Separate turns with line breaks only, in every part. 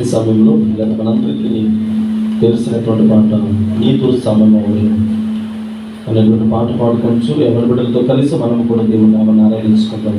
ఈ సమయంలో మనందరికీ తెలిసినటువంటి పాట నీతో సమయమవును అనేటువంటి పాట పాడుకోవచ్చు ఎవరి బిడ్డలతో కలిసి మనం కూడా దేవుని నామ ఆరాధించుకుంటాం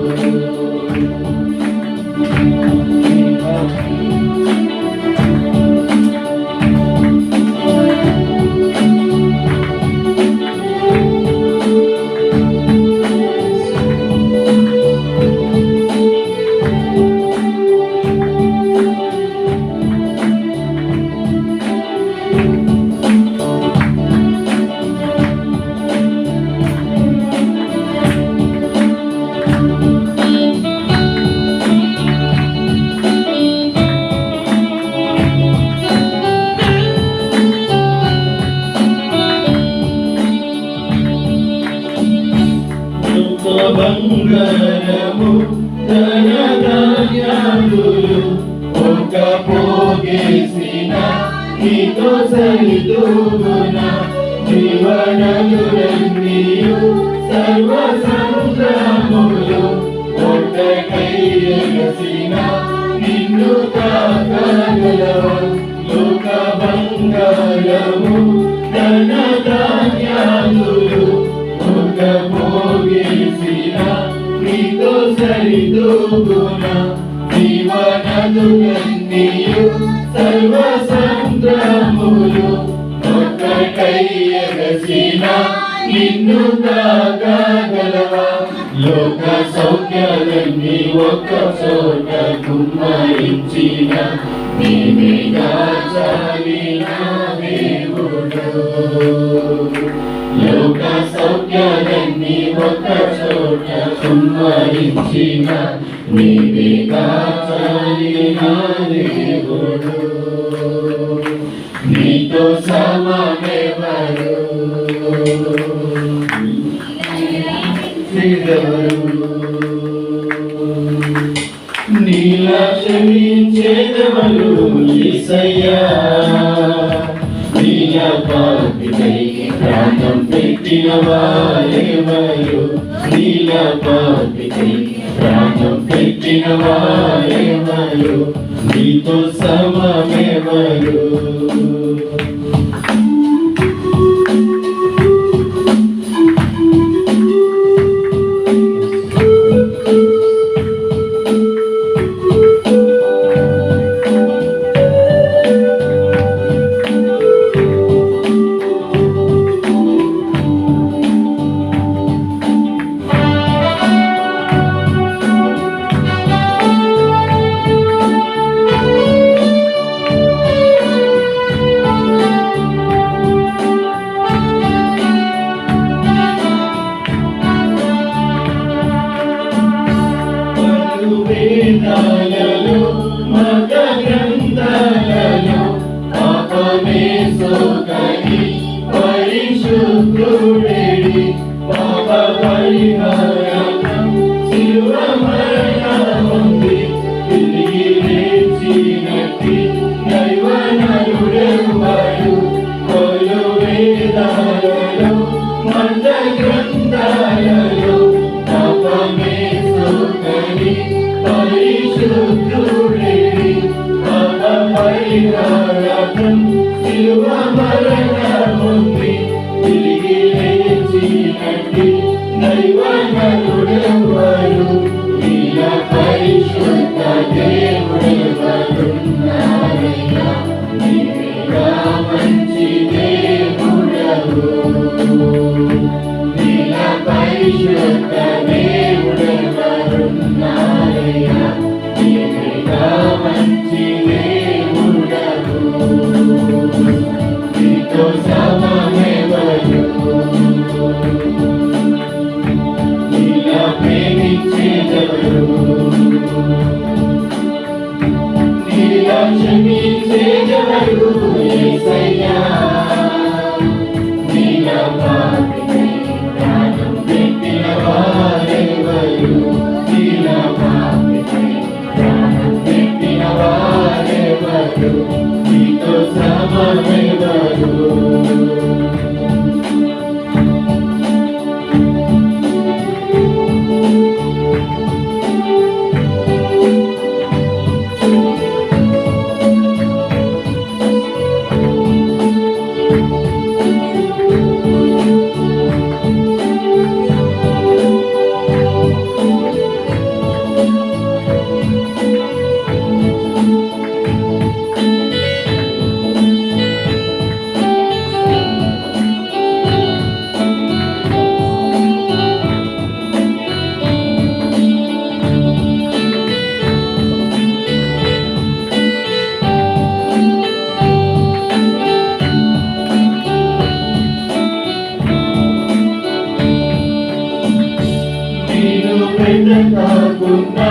నీతో సరిదూగున జీవనదులన్నీయు సర్వ సంగ్రాములు ఒక్కటైసిన నిన్ను కాగలవ లోక బంగారము ధన ధాన్యాదులు ఒక నీతో సర్వ ఒక్కటైయగసిన నిన్ను కాగలవా లోక సౌఖ్యాలన్నీ ఒక్క చోట కుమ్మరించిన నీవేగా చాలిన దేవుడు. లోక సౌఖ్యాలన్నీ ఒక్క చోట కుమ్మరించిన నీవేగా చాలిన దేవుడు. నీతో సమమెవరు నీలా క్షమించేదవరు ఈసయ్యా నీలా పాపికై ప్రాణం పెట్టిన వారెవరు నీలా పాపికై ప్రాణం పెట్టిన వారెవరు నీతో సమమెవరు
పరిశుద్ధ దేవుడున్నారయ్యా నీవే మంచి దేవుడవు ఇలా పరిశుద్ధ దేవుడున్నారయ్యా నీవే మంచి కాకుండా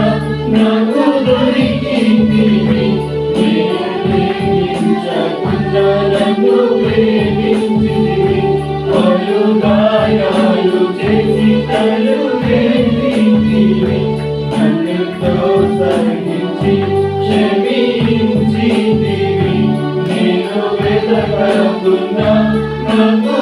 నాకు దొరికింది. నేను ప్రేమించకుండా నన్ను ప్రేమించింది పలు గాయాలు చేసి తను ప్రేమించింది నన్ను ప్రోత్సహించి క్షమించింది నేను వెతకకుండా నాకు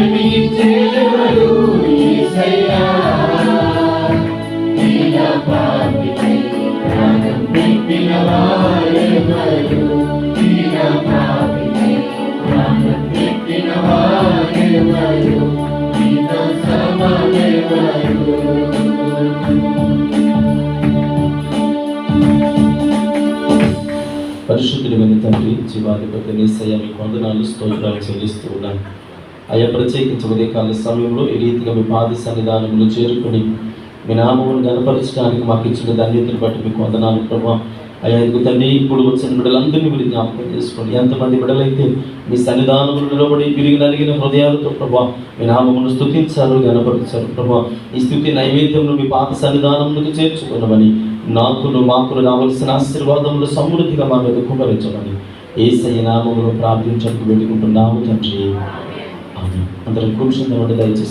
ప్రేమించేదెవరు నీలా నీలా ప్రాణం వారెవరు
తండ్రి జీవాధిపతి నీసయ్య మీకు వందనాలు స్తోత్రాలు చెల్లిస్తూ ఉన్నాను అయ్యా ప్రత్యేకించి ఉదయకాల సమయంలో ఈ రీతిగా మీ పాద సన్నిధానంలో చేరుకుని మీ నామమును గనపరచడానికి మాకు ఇచ్చిన ధన్యతను బట్టి మీకు వందనాలు ప్రభా అయ్యా ఇదిగో తండ్రి ఇప్పుడు వచ్చిన బిడ్డలందరినీ మీరు జ్ఞాపకం చేసుకోండి. ఎంతమంది బిడ్డలైతే మీ సన్నిధానములు నిలబడి విరిగి నలిగిన హృదయాలతో ప్రభా మీ నామమును స్థుతించారు గనపరిచారు ప్రభా ఈ స్థుతి నైవేద్యంలో మీ పాత సన్నిధానములకు చేర్చుకున్నామని నాకును మాకును రావలసిన ఆశీర్వాదములు సమృద్ధిగా మా మీద కుమరించమని ఏసయ్య నామమును ప్రార్థించడానికి పెట్టుకుంటున్నాము తండ్రి ఆమేన్. కూర్చున్న కూర్చుందామంటే దయచేసి